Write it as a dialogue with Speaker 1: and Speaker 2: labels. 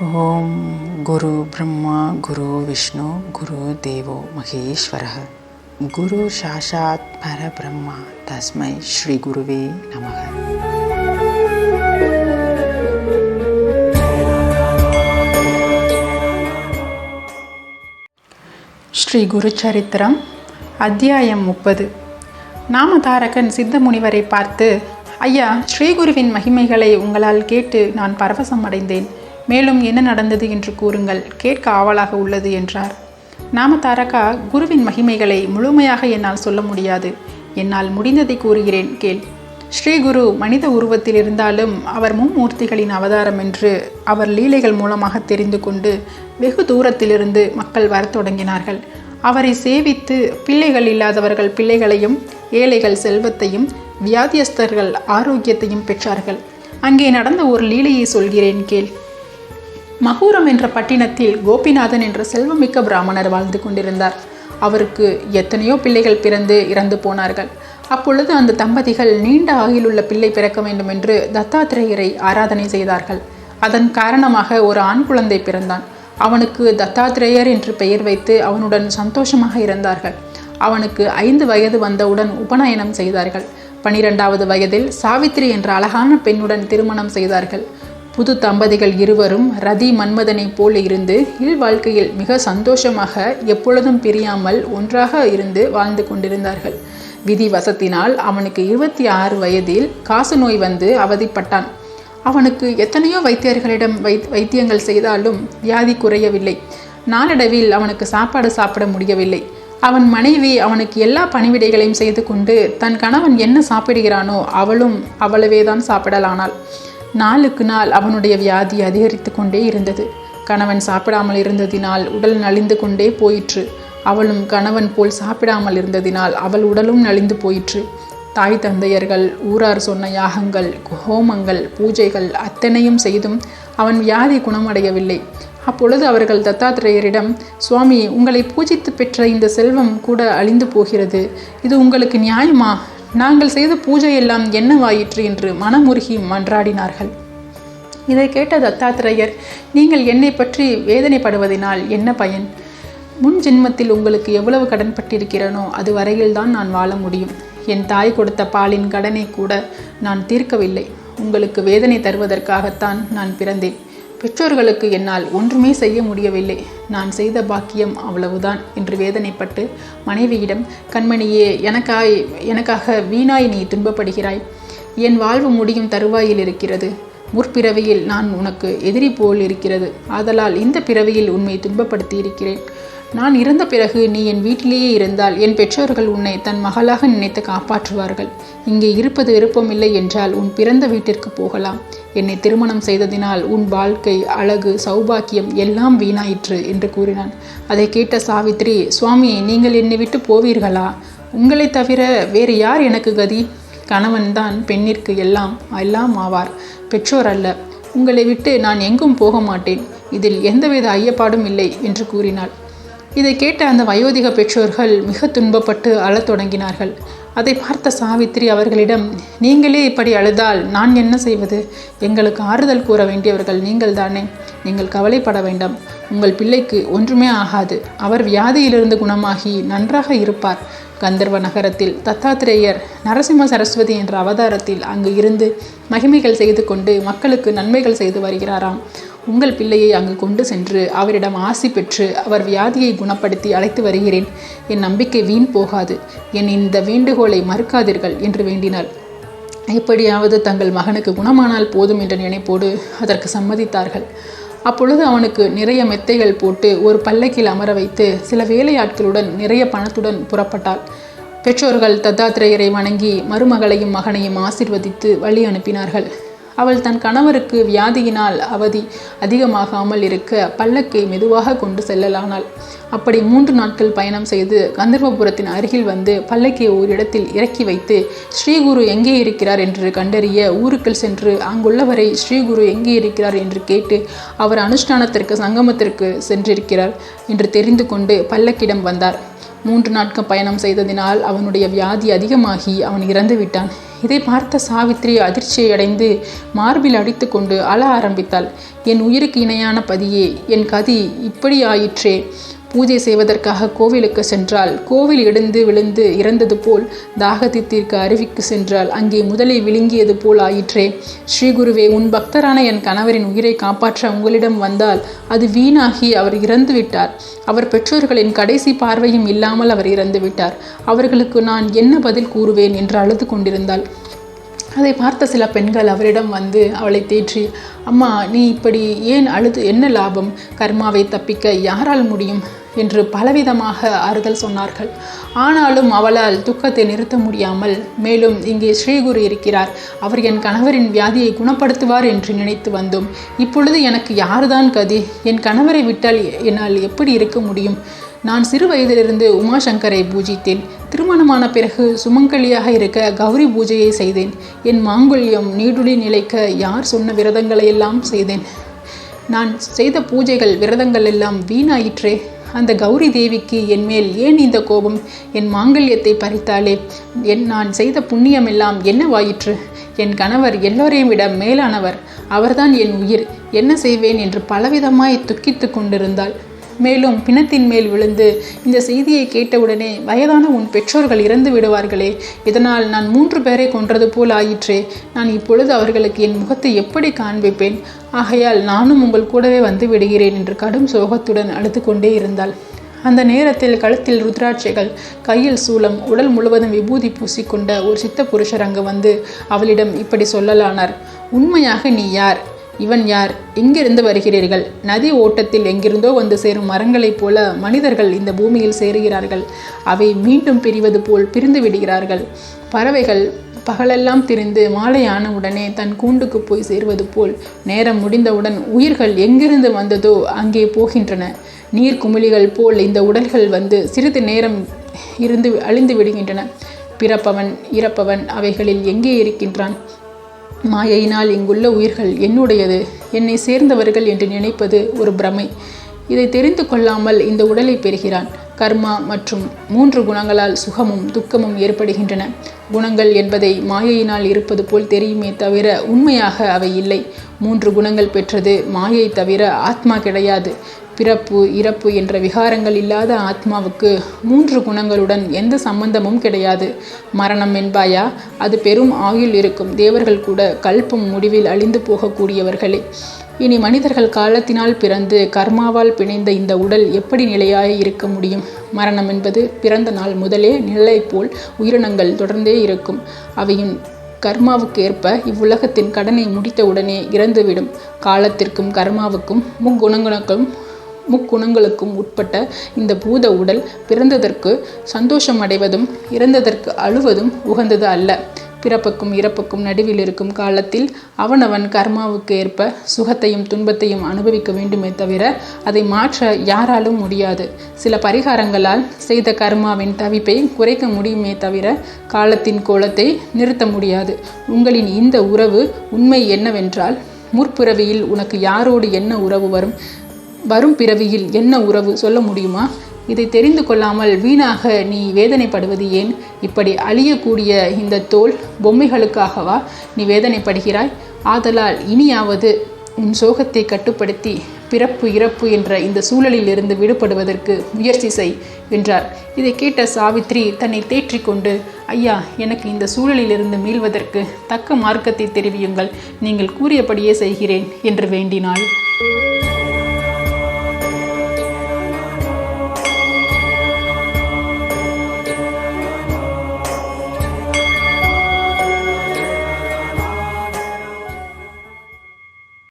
Speaker 1: ஓம் குரு பிரம்மா குரு விஷ்ணு குரு தேவோ மகேஸ்வர குரு சாஷாத் பரபிரம்மா தஸ்மை ஸ்ரீ குருவே நமக. ஸ்ரீ குரு சரித்திரம் அத்தியாயம் முப்பது. நாமதாரகன் சித்த முனிவரை பார்த்து ஐயா ஸ்ரீகுருவின் மகிமைகளை உங்களால் கேட்டு நான் பரவசம் அடைந்தேன். மேலும் என்ன நடந்தது என்று கூறுங்கள். கேட்க ஆவலாக உள்ளது என்றார். நாம தாரகா குருவின் மகிமைகளை முழுமையாக என்னால் சொல்ல முடியாது. என்னால் முடிந்ததை கூறுகிறேன் கேள். ஸ்ரீகுரு மனித உருவத்தில் இருந்தாலும் அவர் மும்மூர்த்திகளின் அவதாரம் என்று அவர் லீலைகள் மூலமாக தெரிந்து கொண்டு வெகு தூரத்திலிருந்து மக்கள் வரத் தொடங்கினார்கள். அவரை சேவித்து பிள்ளைகள் இல்லாதவர்கள் பிள்ளைகளையும் ஏழைகள் செல்வத்தையும் வியாதியஸ்தர்கள் ஆரோக்கியத்தையும் பெற்றார்கள். அங்கே நடந்த ஒரு லீலையை சொல்கிறேன் கேள். மகூரம் என்ற பட்டினத்தில் கோபிநாதன் என்ற செல்வமிக்க பிராமணர் வாழ்ந்து கொண்டிருந்தார். அவருக்கு எத்தனையோ பிள்ளைகள் பிறந்து இறந்து போனார்கள். அப்பொழுது அந்த தம்பதிகள் நீண்ட ஆகிலுள்ள பிள்ளை பிறக்க வேண்டும் என்று தத்தாத்திரேயரை ஆராதனை செய்தார்கள். அதன் காரணமாக ஒரு ஆண் குழந்தை பிறந்தான். அவனுக்கு தத்தாத்திரேயர் என்று பெயர் வைத்து அவனுடன் சந்தோஷமாக இருந்தார்கள். அவனுக்கு ஐந்து வயது வந்தவுடன் உபநயனம் செய்தார்கள். பனிரெண்டாவது வயதில் சாவித்திரி என்ற அழகான பெண்ணுடன் திருமணம் செய்தார்கள். புது தம்பதிகள் இருவரும் ரதி மன்மதனைப் போல இருந்து இல் வாழ்க்கையில் மிக சந்தோஷமாக எப்பொழுதும் பிரியாமல் ஒன்றாக இருந்து வாழ்ந்து கொண்டிருந்தார்கள். விதி வசத்தினால் அவனுக்கு இருபத்தி ஆறு வயதில் காசு நோய் வந்து அவதிப்பட்டான். அவனுக்கு எத்தனையோ வைத்தியர்களிடம் வை வைத்தியங்கள் செய்தாலும் வியாதி குறையவில்லை. நாளடைவில் அவனுக்கு சாப்பாடு சாப்பிட முடியவில்லை. அவன் மனைவி அவனுக்கு எல்லா பணிவிடைகளையும் செய்து கொண்டு தன் கணவன் என்ன சாப்பிடுகிறானோ அவளும் அவ்வளவேதான் சாப்பிடலானாள். நாளுக்கு நாள் அவனுடைய வியாதி அதிகரித்து கொண்டே இருந்தது. கணவன் சாப்பிடாமல் இருந்ததினால் உடல் நலிந்து கொண்டே போயிற்று. அவளும் கணவன் போல் சாப்பிடாமல் இருந்ததினால் அவள் உடலும் நலிந்து போயிற்று. தாய் தந்தையர்கள் ஊரார் சொன்ன யாகங்கள் ஹோமங்கள் பூஜைகள் அத்தனையும் செய்தும் அவன் வியாதி குணமடையவில்லை. அப்பொழுது அவர்கள் தத்தாத்திரேயரிடம் சுவாமி உங்களை பூஜித்து பெற்ற இந்த செல்வம் கூட அழிந்து போகிறது. இது உங்களுக்கு நியாயமா? நாங்கள் செய்த பூஜை எல்லாம் என்னவாயிற்று என்று மனமுருகி மன்றாடினார்கள். இதை கேட்ட தத்தாத்திரையர் நீங்கள் என்னை பற்றி வேதனைப்படுவதனால் என்ன பயன்? முன் ஜென்மத்தில் உங்களுக்கு எவ்வளவு கடன்பட்டிருக்கிறேனோ அது வரையில்தான் நான் வாழ முடியும். என் தாய் கொடுத்த பாலின் கடனை கூட நான் தீர்க்கவில்லை. உங்களுக்கு வேதனை தருவதற்காகத்தான் நான் பிறந்தேன். பெற்றோர்களுக்கு என்னால் ஒன்றுமே செய்ய முடியவில்லை. நான் செய்த பாக்கியம் அவ்வளவுதான் என்று வேதனைப்பட்டு மனைவியிடம் கண்மணியே எனக்காய் எனக்காக வீணாய் நீ துன்பப்படுகிறாய். என் வாழ்வு முடியும் தருவாயில் இருக்கிறது. முற்பிறவியில் நான் உனக்கு எதிரி போல் இருக்கிறது. ஆதலால் இந்த பிறவியில் உண்மை துன்பப்படுத்தி இருக்கிறேன் நான் இறந்த பிறகு நீ என் வீட்டிலேயே இருந்தால் என் பெற்றோர்கள் உன்னை தன் மகளாக நினைத்து காப்பாற்றுவார்கள். இங்கே இருப்பது விருப்பமில்லை என்றால் உன் பிறந்த வீட்டிற்கு போகலாம். என்னை திருமணம் செய்ததினால் உன் வாழ்க்கை அழகு சௌபாக்கியம் எல்லாம் வீணாயிற்று என்று கூறினான். அதை கேட்ட சாவித்ரி சுவாமி நீங்கள் என்னை விட்டு போவீர்களா? உங்களை தவிர வேறு யார் எனக்கு கதி? கணவன்தான் பெண்ணிற்கு எல்லாம் எல்லாம் ஆவார். பெற்றோர் அல்ல. உங்களை விட்டு நான் எங்கும் போக மாட்டேன். இதில் எந்தவித ஐயப்பாடும் இல்லை என்று கூறினாள். இதை கேட்ட அந்த வயோதிக பெற்றோர்கள் மிக துன்பப்பட்டு அழத் தொடங்கினார்கள். அதை பார்த்த சாவித்திரி அவர்களிடம் நீங்களே இப்படி அழுதால் நான் என்ன செய்வது? எங்களுக்கு ஆறுதல் கூற வேண்டியவர்கள் நீங்கள் தானே நீங்கள் கவலைப்பட வேண்டாம். உங்கள் பிள்ளைக்கு ஒன்றுமே ஆகாது. அவர் வியாதியிலிருந்து குணமாகி நன்றாக இருப்பார். கந்தர்வ நகரத்தில் தத்தாத்திரேயர் நரசிம்ம சரஸ்வதி என்ற அவதாரத்தில் அங்கு இருந்து மகிமைகள் செய்து கொண்டு மக்களுக்கு நன்மைகள் செய்து வருகிறாராம். உங்கள் பிள்ளையை அங்கு கொண்டு சென்று அவரிடம் ஆசி பெற்று அவர் வியாதியை குணப்படுத்தி அழைத்து வருகிறேன். என் நம்பிக்கை வீண் போகாது. என் இந்த வேண்டுகோளை மறுக்காதீர்கள் என்று வேண்டினாள். எப்படியாவது தங்கள் மகனுக்கு குணமானால் போதும் என்ற நினைப்போடு அதற்கு சம்மதித்தார்கள். அப்பொழுது அவனுக்கு நிறைய மெத்தைகள் போட்டு ஒரு பல்லக்கில் அமர வைத்து சில வேலையாட்களுடன் நிறைய பணத்துடன் புறப்பட்டாள். பெற்றோர்கள் தத்தாத்திரேயரை வணங்கி மருமகளையும் மகனையும் ஆசிர்வதித்து வழி அனுப்பினார்கள். அவள் தன் கணவருக்கு வியாதியினால் அவதி அதிகமாகாமல் இருக்க பல்லக்கை மெதுவாக கொண்டு செல்லலானாள். அப்படி மூன்று நாட்கள் பயணம் செய்து கந்தர்வபுரத்தின் அருகில் வந்து பல்லக்கை ஓரிடத்தில் இறக்கி வைத்து ஸ்ரீகுரு எங்கே இருக்கிறார் என்று கண்டறிய ஊருக்குள் சென்று அங்குள்ளவரை ஸ்ரீகுரு எங்கே இருக்கிறார் என்று கேட்டு அவர் அனுஷ்டானத்திற்கு சங்கமத்திற்கு சென்றிருக்கிறார் என்று தெரிந்து கொண்டு பல்லக்கிடம் வந்தார். மூன்று நாட்கள் பயணம் செய்ததினால் அவனுடைய வியாதி அதிகமாகி அவன் இறந்து விட்டான். இதை பார்த்த சாவித்ரி அதிர்ச்சியை அடைந்து மார்பில் அடித்துக்கொண்டு அழ ஆரம்பித்தாள். என் உயிருக்கு இணையான பதியே என் கதி இப்படி ஆயிற்றே பூஜை செய்வதற்காக கோவிலுக்கு சென்றால் கோவில் இடிந்து விழுந்து இறந்தது போல் தாகத்தை தீர்க்க அருவிக்கு சென்றால் அங்கே முதலை விழுங்கியது போல் ஆயிற்றே. ஸ்ரீகுருவே உன் பக்தரான என் கணவரின் உயிரை காப்பாற்ற உங்களிடம் வந்தால் அது வீணாகி அவர் இறந்து விட்டார். அவர் பெற்றோர்களின் கடைசி பார்வையும் இல்லாமல் அவர் இறந்து விட்டார். அவர்களுக்கு நான் என்ன பதில் கூறுவேன் என்று அழுது கொண்டிருந்தாள். அதை பார்த்த சில பெண்கள் அவரிடம் வந்து அவளை தேற்றி அம்மா நீ இப்படி ஏன் அழுது? என்ன லாபம்? கர்மாவை தப்பிக்க யாரால் முடியும்? என்று பலவிதமாக ஆறுதல் சொன்னார்கள். ஆனாலும் அவளால் துக்கத்தை நிறுத்த முடியாமல் மேலும் இங்கே ஸ்ரீகுரு இருக்கிறார். அவர் என் கணவரின் வியாதியை குணப்படுத்துவார் என்று நினைத்து வந்தோம். இப்பொழுது எனக்கு யாருதான் கதி? என் கணவரை விட்டால் என்னால் எப்படி இருக்க முடியும்? நான் சிறு வயதிலிருந்து உமாசங்கரை பூஜித்தேன். திருமணமான பிறகு சுமங்கலியாக இருக்க கௌரி பூஜையை செய்தேன். என் மாங்குல்யம் நீடுடி நிலைக்க யார் சொன்ன விரதங்களை எல்லாம் செய்தேன். நான் செய்த பூஜைகள் விரதங்கள் எல்லாம் வீணாயிற்றே. அந்த கௌரி தேவிக்கு என் மேல் ஏன் இந்த கோபம்? என் மாங்கல்யத்தை பறித்தாலே என் நான் செய்த புண்ணியம் எல்லாம் என்னவாயிற்று? என் கணவர் எல்லோரையும் விட மேலானவர். அவர்தான் என் உயிர். என்ன செய்வேன் என்று பலவிதமாய் துக்கித்து கொண்டிருந்தாள். மேலும் பிணத்தின் மேல் விழுந்து இந்த செய்தியை கேட்டவுடனே வயதான உன் பெற்றோர்கள் இறந்து விடுவார்களே. இதனால் நான் மூன்று பேரை கொன்றது போல் ஆயிற்றே. நான் இப்பொழுது அவர்களுக்கு என் முகத்தை எப்படி காண்பிப்பேன்? ஆகையால் நானும் உங்கள் கூடவே வந்து விடுகிறேன் என்று கடும் சோகத்துடன் அழுது கொண்டே இருந்தாள். அந்த நேரத்தில் கழுத்தில் ருத்ராட்சைகள் கையில் சூலம் உடல் முழுவதும் விபூதி பூசிக்கொண்ட ஒரு சித்த புருஷர் அங்கு வந்து அவளிடம் இப்படி சொல்லலானார். உண்மையாக நீ யார்? இவன் யார்? எங்கிருந்து வருகிறீர்கள்? நதி ஓட்டத்தில் எங்கிருந்தோ வந்து சேரும் மரங்களைப் போல மனிதர்கள் இந்த பூமியில் சேருகிறார்கள். அவை மீண்டும் பிரிவது போல் பிரிந்து விடுகிறார்கள். பறவைகள் பகலெல்லாம் திரிந்து மாலையான உடனே தன் கூண்டுக்கு போய் சேர்வது போல் நேரம் முடிந்தவுடன் உயிர்கள் எங்கிருந்து வந்ததோ அங்கே போகின்றன. நீர் குமிழிகள் போல் இந்த உடல்கள் வந்து சிறிது நேரம் இருந்து அழிந்து விடுகின்றன. பிறப்பவன் இறப்பவன் அவைகளில் எங்கே இருக்கின்றான்? மாயையினால் இங்குள்ள உயிர்கள் என்னுடையது? என்னை சேர்ந்தவர்கள் என்று நினைப்பது ஒரு பிரமை. இதை தெரிந்து கொள்ளாமல் இந்த உடலை பெறுகிறான். கர்மா மற்றும் மூன்று குணங்களால் சுகமும் துக்கமும் ஏற்படுகின்றன. குணங்கள் என்பதை மாயையினால் இருப்பது போல் தெரியுமே தவிர உண்மையாக அவை இல்லை. மூன்று குணங்கள் பெற்றது மாயை தவிர ஆத்மா கிடையாது. பிறப்பு இறப்பு என்ற விகாரங்கள் இல்லாத ஆத்மாவுக்கு மூன்று குணங்களுடன் எந்த சம்பந்தமும் கிடையாது. மரணம் என்பாயா? அது பெரும் ஆயுள் இருக்கும். தேவர்கள் கூட கல்பும் முடிவில் அழிந்து போகக்கூடியவர்களே. இனி மனிதர்கள் காலத்தினால் பிறந்து கர்மாவால் பிணைந்த இந்த உடல் எப்படி நிலையாய் இருக்க முடியும்? மரணம் என்பது பிறந்த நாள் முதலே நிலை போல் உயிரினங்கள் தொடர்ந்தே இருக்கும். அவையின் கர்மாவுக்கு ஏற்ப இவ்வுலகத்தின் கடனை முடித்தவுடனே இறந்துவிடும். காலத்திற்கும் கர்மாவுக்கும் முக்குணங்களுக்கும் முக்குணங்களுக்கும் உட்பட்ட இந்த பூத உடல் பிறந்ததற்கு சந்தோஷம் அடைவதும் இறந்ததற்கு அழுவதும் உகந்தது அல்ல. பிறப்புக்கும் இறப்புக்கும் நடுவில் இருக்கும் காலத்தில் அவனவன் கர்மாவுக்கு ஏற்ப சுகத்தையும் துன்பத்தையும் அனுபவிக்க வேண்டுமே தவிர அதை மாற்ற யாராலும் முடியாது. சில பரிகாரங்களால் செய்த கர்மாவின் தவிப்பை குறைக்க முடியுமே தவிர காலத்தின் கோலத்தை நிறுத்த முடியாது. உங்களின் இந்த உறவு உண்மை என்னவென்றால் முற்பிறவியில் உனக்கு யாரோடு என்ன உறவு வரும்? வரும் பிறவியில் என்ன உறவு சொல்ல முடியுமா? இதை தெரிந்து கொள்ளாமல் வீணாக நீ வேதனைப்படுவது ஏன்? இப்படி அழியக்கூடிய இந்த தோல் பொம்மைகளுக்காகவா நீ வேதனைப்படுகிறாய்? ஆதலால் இனியாவது உன் சோகத்தை கட்டுப்படுத்தி பிறப்பு இறப்பு என்ற இந்த சூழலில் இருந்து விடுபடுவதற்கு முயற்சி செய் என்றார். இதை கேட்ட சாவித்ரி தன்னை தேற்றிக்கொண்டு ஐயா எனக்கு இந்த சூழலிலிருந்து மீள்வதற்கு தக்க மார்க்கத்தை தெரிவியுங்கள். நீங்கள் கூறியபடியே செய்கிறேன் என்று வேண்டினாள்.